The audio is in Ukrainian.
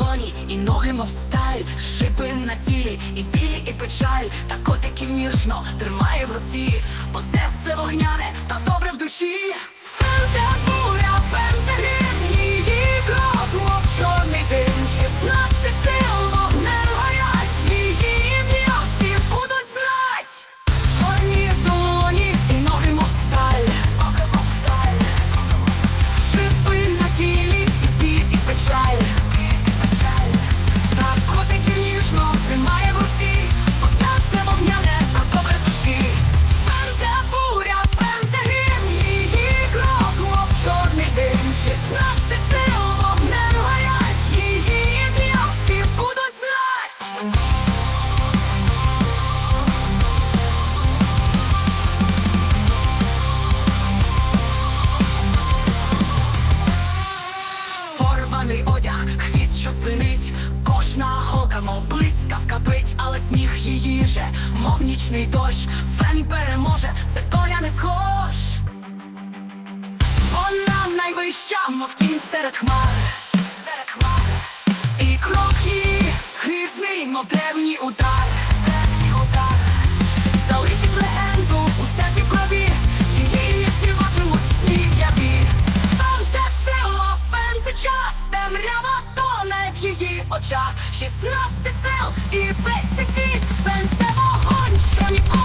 долоні, і ноги, мов сталь, шипи на тілі, і білі, і печаль, та котиків ніжно тримає в руці, бо серце вогняне та добре в душі. Блискавка бить, але сміх її же, мов нічний дощ, фен переможе, це доля не схож. Вона найвища, мов тінь серед хмар. І крок її хизний, мов древній удар, очах. Шістнадцять сил і весь світ, фен це вогонь, що ніколи.